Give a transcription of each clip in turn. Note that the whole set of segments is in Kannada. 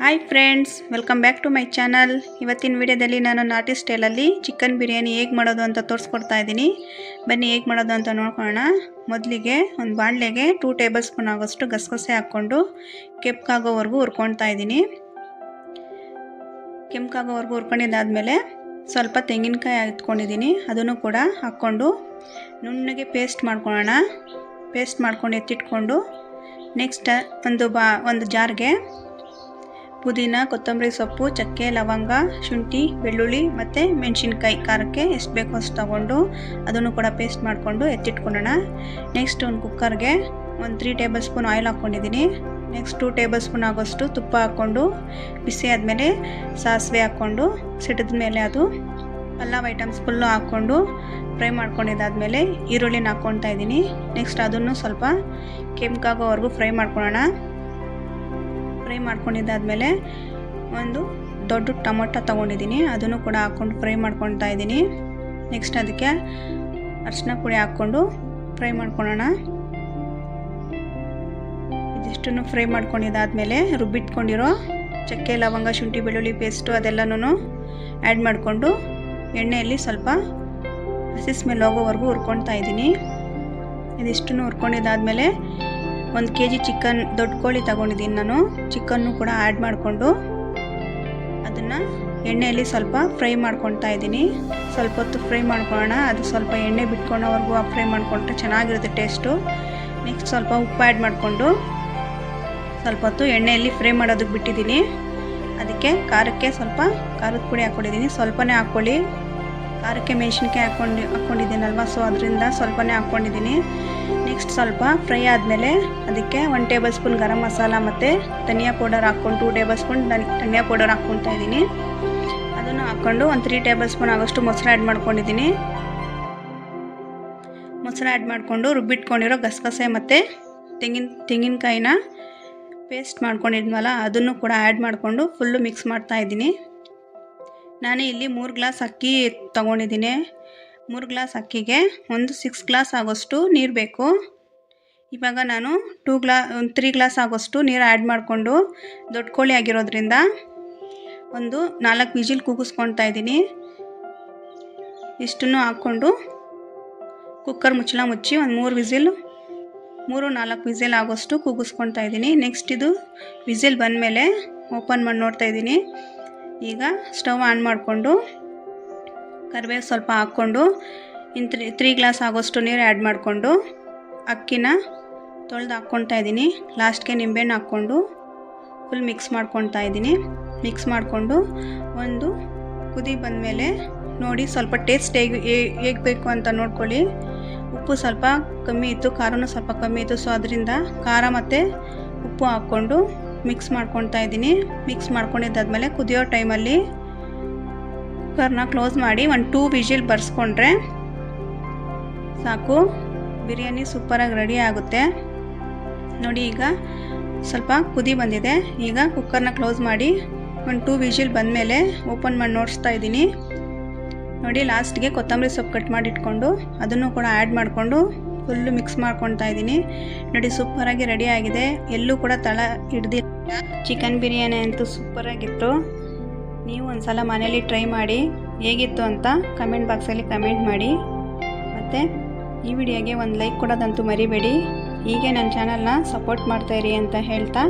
Hi friends welcome back to my channel ಇವತ್ತಿನ ವಿಡಿಯೋದಲ್ಲಿ ನಾನು ನಾಟಿ ಸ್ಟೈಲಲ್ಲಿ ಚಿಕನ್ ಬಿರಿಯಾನಿ ಹೇಗೆ ಮಾಡೋದು ಅಂತ ತೋರಿಸ್ಕೊಡ್ತಾ ಇದ್ದೀನಿ. ಬನ್ನಿ ಹೇಗೆ ಮಾಡೋದು ಅಂತ ನೋಡ್ಕೊಳ್ಳೋಣ. ಮೊದಲಿಗೆ ಒಂದು ಬಾಣಲೆಗೆ ಟೂ ಟೇಬಲ್ ಸ್ಪೂನ್ ಆಗೋಷ್ಟು ಗಸಗಸೆ ಹಾಕ್ಕೊಂಡು ಕೆಂಪ್ಕಾಗೋವರೆಗೂ ಹುರ್ಕೊಳ್ತಾ ಇದ್ದೀನಿ. ಕೆಂಪ್ಕಾಗೋವರೆಗೂ ಹುರ್ಕೊಂಡಿದ್ದಾದಮೇಲೆ ಸ್ವಲ್ಪ ತೆಂಗಿನಕಾಯಿ ಎತ್ಕೊಂಡಿದ್ದೀನಿ. ಅದನ್ನು ಕೂಡ ಹಾಕ್ಕೊಂಡು ನುಣ್ಣಗೆ ಪೇಸ್ಟ್ ಮಾಡ್ಕೊಳ್ಳೋಣ. ಪೇಸ್ಟ್ ಮಾಡ್ಕೊಂಡು ಎತ್ತಿಟ್ಕೊಂಡು ನೆಕ್ಸ್ಟ್ ಒಂದು ಬಾ, ಒಂದು ಜಾರ್ಗೆ ಪುದೀನ, ಕೊತ್ತಂಬರಿ ಸೊಪ್ಪು, ಚಕ್ಕೆ, ಲವಂಗ, ಶುಂಠಿ, ಬೆಳ್ಳುಳ್ಳಿ ಮತ್ತು ಮೆಣಸಿನ್ಕಾಯಿ ಖಾರಕ್ಕೆ ಎಷ್ಟು ಬೇಕೋ ಅಷ್ಟು ತೊಗೊಂಡು ಅದನ್ನು ಕೂಡ ಪೇಸ್ಟ್ ಮಾಡಿಕೊಂಡು ಎತ್ತಿಟ್ಕೊಳ್ಳೋಣ ನೆಕ್ಸ್ಟ್ ಒಂದು ಕುಕ್ಕರ್ಗೆ ಒಂದು ತ್ರೀ ಟೇಬಲ್ ಸ್ಪೂನ್ ಆಯಿಲ್ ಹಾಕ್ಕೊಂಡಿದ್ದೀನಿ. ನೆಕ್ಸ್ಟ್ ಟೂ ಟೇಬಲ್ ಸ್ಪೂನ್ ಆಗೋಷ್ಟು ತುಪ್ಪ ಹಾಕ್ಕೊಂಡು ಬಿಸಿ ಆದಮೇಲೆ ಸಾಸಿವೆ ಹಾಕ್ಕೊಂಡು ಸಿಡಿದ ಮೇಲೆ ಅದು ಪಲಾವ್ ಐಟಮ್ಸ್ ಫುಲ್ಲು ಹಾಕ್ಕೊಂಡು ಫ್ರೈ ಮಾಡ್ಕೊಂಡಿದ್ದಾದಮೇಲೆ ಈರುಳ್ಳಿನ ಹಾಕ್ಕೊಳ್ತಾ ಇದ್ದೀನಿ. ನೆಕ್ಸ್ಟ್ ಅದನ್ನು ಸ್ವಲ್ಪ ಕೆಂಪಾಗೋವರೆಗೂ ಫ್ರೈ ಮಾಡ್ಕೊಳ್ಳೋಣ. ಫ್ರೈ ಮಾಡ್ಕೊಂಡಿದ್ದಾದಮೇಲೆ ಒಂದು ದೊಡ್ಡ ಟೊಮೊಟೊ ತೊಗೊಂಡಿದ್ದೀನಿ. ಅದನ್ನು ಕೂಡ ಹಾಕ್ಕೊಂಡು ಫ್ರೈ ಮಾಡ್ಕೊಳ್ತಾ ಇದ್ದೀನಿ. ನೆಕ್ಸ್ಟ್ ಅದಕ್ಕೆ ಅರಿಶಿನ ಪುಡಿ ಹಾಕ್ಕೊಂಡು ಫ್ರೈ ಮಾಡ್ಕೊಳ್ಳೋಣ. ಇದಿಷ್ಟನ್ನು ಫ್ರೈ ಮಾಡ್ಕೊಂಡಿದ್ದಾದಮೇಲೆ ರುಬ್ಬಿಟ್ಕೊಂಡಿರೋ ಚಕ್ಕೆ, ಲವಂಗ, ಶುಂಠಿ, ಬೆಳ್ಳುಳ್ಳಿ ಪೇಸ್ಟು ಅದೆಲ್ಲನೂ ಆ್ಯಡ್ ಮಾಡಿಕೊಂಡು ಎಣ್ಣೆಯಲ್ಲಿ ಸ್ವಲ್ಪ ಹಸಿ ಸ್ಮೆಲ್ ಹೋಗೋವರೆಗೂ ಹುರ್ಕೊಳ್ತಾ ಇದ್ದೀನಿ. ಇದಿಷ್ಟನ್ನು ಹುರ್ಕೊಂಡಿದ್ದಾದಮೇಲೆ ಒಂದು ಕೆ ಜಿ ಚಿಕನ್ ದೊಡ್ಡ ಕೋಳಿ ತಗೊಂಡಿದ್ದೀನಿ ನಾನು. ಚಿಕನ್ನು ಕೂಡ ಆ್ಯಡ್ ಮಾಡಿಕೊಂಡು ಅದನ್ನು ಎಣ್ಣೆಯಲ್ಲಿ ಸ್ವಲ್ಪ ಫ್ರೈ ಮಾಡ್ಕೊತಾ ಇದ್ದೀನಿ. ಸ್ವಲ್ಪ ಹೊತ್ತು ಫ್ರೈ ಮಾಡ್ಕೊಳ್ಳೋಣ. ಅದು ಸ್ವಲ್ಪ ಎಣ್ಣೆ ಬಿಟ್ಕೊಂಡವರೆಗೂ ಫ್ರೈ ಮಾಡಿಕೊಂಡ್ರೆ ಚೆನ್ನಾಗಿರುತ್ತೆ ಟೇಸ್ಟು. ನೆಕ್ಸ್ಟ್ ಸ್ವಲ್ಪ ಉಪ್ಪು ಆ್ಯಡ್ ಮಾಡಿಕೊಂಡು ಸ್ವಲ್ಪ ಹೊತ್ತು ಎಣ್ಣೆಯಲ್ಲಿ ಫ್ರೈ ಮಾಡೋದಕ್ಕೆ ಬಿಟ್ಟಿದ್ದೀನಿ. ಅದಕ್ಕೆ ಖಾರಕ್ಕೆ ಸ್ವಲ್ಪ ಖಾರದ ಪುಡಿ ಹಾಕ್ಕೊಂಡಿದ್ದೀನಿ. ಸ್ವಲ್ಪನೇ ಹಾಕ್ಕೊಳ್ಳಿ. ಖಾರಕ್ಕೆ ಮೆಣಸಿನ್ಕಾಯಿ ಹಾಕ್ಕೊಂಡು ಹಾಕ್ಕೊಂಡಿದ್ದೀನಲ್ವ? ಸೊ ಅದರಿಂದ ಸ್ವಲ್ಪನೇ ಹಾಕ್ಕೊಂಡಿದ್ದೀನಿ. ನೆಕ್ಸ್ಟ್ ಸ್ವಲ್ಪ ಫ್ರೈ ಆದಮೇಲೆ ಅದಕ್ಕೆ one tablespoon garam masala ಮತ್ತು ಧನಿಯಾ ಪೌಡರ್ ಹಾಕ್ಕೊಂಡು ಟೂ ಟೇಬಲ್ ಸ್ಪೂನ್ ಧನಿಯಾ ಪೌಡರ್ ಹಾಕ್ಕೊತಾ ಇದ್ದೀನಿ. ಅದನ್ನು ಹಾಕ್ಕೊಂಡು ಒಂದು ತ್ರೀ ಟೇಬಲ್ ಸ್ಪೂನ್ ಆಗೋಷ್ಟು ಮೊಸರು ಆ್ಯಡ್ ಮಾಡ್ಕೊಂಡಿದ್ದೀನಿ. ಮೊಸರು ಆ್ಯಡ್ ಮಾಡಿಕೊಂಡು ರುಬ್ಬಿಟ್ಕೊಂಡಿರೋ ಗಸಗಸೆ ಮತ್ತು ತೆಂಗಿನ, ತೆಂಗಿನಕಾಯಿನ ಪೇಸ್ಟ್ ಮಾಡ್ಕೊಂಡಿದ್ವಲ್ಲ ಅದನ್ನು ಕೂಡ ಆ್ಯಡ್ ಮಾಡಿಕೊಂಡು ಫುಲ್ಲು ಮಿಕ್ಸ್ ಮಾಡ್ತಾ ಇದ್ದೀನಿ. ನಾನು ಇಲ್ಲಿ ಮೂರು ಗ್ಲಾಸ್ ಅಕ್ಕಿ ತಗೊಂಡಿದ್ದೀನಿ. ಮೂರು ಗ್ಲಾಸ್ ಅಕ್ಕಿಗೆ ಒಂದು ಸಿಕ್ಸ್ ಗ್ಲಾಸ್ ಆಗೋಷ್ಟು ನೀರು ಬೇಕು. ಇವಾಗ ನಾನು ಟೂ ಗ್ಲಾ, ಒಂದು ತ್ರೀ ಗ್ಲಾಸ್ ಆಗೋಷ್ಟು ನೀರು ಆ್ಯಡ್ ಮಾಡಿಕೊಂಡು ದೊಡ್ಡ ಕೋಳಿ ಆಗಿರೋದ್ರಿಂದ ಒಂದು ನಾಲ್ಕು ವಿಜಿಲ್ ಕೂಗಿಸ್ಕೊಳ್ತಾ ಇದ್ದೀನಿ. ಇಷ್ಟನ್ನು ಹಾಕ್ಕೊಂಡು ಕುಕ್ಕರ್ ಮುಚ್ಚಳ ಮುಚ್ಚಿ ಒಂದು ಮೂರು ವಿಸಿಲ್ ಮೂರು ನಾಲ್ಕು ವಿಸಿಲ್ ಆಗೋಷ್ಟು ಕೂಗಿಸ್ಕೊತಾ ಇದ್ದೀನಿ. ನೆಕ್ಸ್ಟ್ ಇದು ವಿಸಿಲ್ ಬಂದಮೇಲೆ ಓಪನ್ ಮಾಡಿ ನೋಡ್ತಾ ಇದ್ದೀನಿ. ಈಗ ಸ್ಟವ್ ಆನ್ ಮಾಡಿಕೊಂಡು ಕರಿಬೇವು ಸ್ವಲ್ಪ ಹಾಕ್ಕೊಂಡು ಇನ್ನು ತ್ರೀ ತ್ರೀ ಗ್ಲಾಸ್ ಆಗೋಷ್ಟು ನೀರು ಆ್ಯಡ್ ಮಾಡಿಕೊಂಡು ಅಕ್ಕಿನ ತೊಳೆದು ಹಾಕ್ಕೊಳ್ತಾ ಇದ್ದೀನಿ. ಲಾಸ್ಟ್ಗೆ ನಿಂಬೆಹಣ್ಣು ಹಾಕ್ಕೊಂಡು ಫುಲ್ ಮಿಕ್ಸ್ ಮಾಡ್ಕೊಳ್ತಾ ಇದ್ದೀನಿ. ಮಿಕ್ಸ್ ಮಾಡಿಕೊಂಡು ಒಂದು ಕುದಿ ಬಂದಮೇಲೆ ನೋಡಿ ಸ್ವಲ್ಪ ಟೇಸ್ಟ್ ಹೇಗೆ ಹೇಗೆ ಬೇಕು ಅಂತ ನೋಡ್ಕೊಳ್ಳಿ. ಉಪ್ಪು ಸ್ವಲ್ಪ ಕಮ್ಮಿ ಇತ್ತು ಖಾರನೂ ಸ್ವಲ್ಪ ಕಮ್ಮಿ ಇತ್ತು. ಸೊ ಅದರಿಂದ ಖಾರ ಮತ್ತು ಉಪ್ಪು ಹಾಕ್ಕೊಂಡು ಮಿಕ್ಸ್ ಮಾಡ್ಕೊಳ್ತಾ ಇದ್ದೀನಿ. ಮಿಕ್ಸ್ ಮಾಡ್ಕೊಂಡಿದ್ದಾದ್ಮೇಲೆ ಕುದಿಯೋ ಟೈಮಲ್ಲಿ ಕುಕ್ಕರ್ನ ಕ್ಲೋಸ್ ಮಾಡಿ ಒಂದು ಟೂ ವಿಜಿಲ್ ಬರ್ಸ್ಕೊಂಡ್ರೆ ಸಾಕು. ಬಿರಿಯಾನಿ ಸೂಪರಾಗಿ ರೆಡಿ ಆಗುತ್ತೆ. ನೋಡಿ ಈಗ ಸ್ವಲ್ಪ ಕುದಿ ಬಂದಿದೆ. ಈಗ ಕುಕ್ಕರ್ನ ಕ್ಲೋಸ್ ಮಾಡಿ ಒಂದು ಟೂ ವಿಜಿಲ್ ಬಂದಮೇಲೆ ಓಪನ್ ಮಾಡಿ ನೋಡಿಸ್ತಾ ಇದ್ದೀನಿ. ನೋಡಿ ಲಾಸ್ಟ್ಗೆ ಕೊತ್ತಂಬರಿ ಸೊಪ್ಪು ಕಟ್ ಮಾಡಿ ಇಟ್ಕೊಂಡು ಅದನ್ನು ಕೂಡ ಆ್ಯಡ್ ಮಾಡಿಕೊಂಡು ಫುಲ್ಲು ಮಿಕ್ಸ್ ಮಾಡ್ಕೊಳ್ತಾ ಇದ್ದೀನಿ. ನೋಡಿ ಸೂಪರಾಗಿ ರೆಡಿ ಆಗಿದೆ. ಎಲ್ಲೂ ಕೂಡ ತಳ ಹಿಡ್ದಿಲ್ಲ ಚಿಕನ್ ಬಿರಿಯಾನಿ ಅಂತೂ ಸೂಪರಾಗಿತ್ತು ನೀವು ಒಂದು ಸಲ ಮನೇಲಿ ಟ್ರೈ ಮಾಡಿ, ಹೇಗಿತ್ತು ಅಂತ ಕಮೆಂಟ್ ಬಾಕ್ಸಲ್ಲಿ ಕಮೆಂಟ್ ಮಾಡಿ. ಮತ್ತು ಈ ವಿಡಿಯೋಗೆ ಒಂದು ಲೈಕ್ ಕೊಡೋದಂತೂ ಮರಿಬೇಡಿ. ಹೀಗೆ ನನ್ನ ಚಾನಲ್ನ ಸಪೋರ್ಟ್ ಮಾಡ್ತಾಯಿರಿ ಅಂತ ಹೇಳ್ತಾ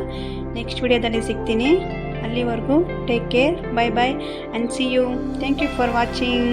ನೆಕ್ಸ್ಟ್ ವಿಡಿಯೋದಲ್ಲಿ ಸಿಗ್ತೀನಿ. ಅಲ್ಲಿವರೆಗೂ take care bye bye and see you thank you for watching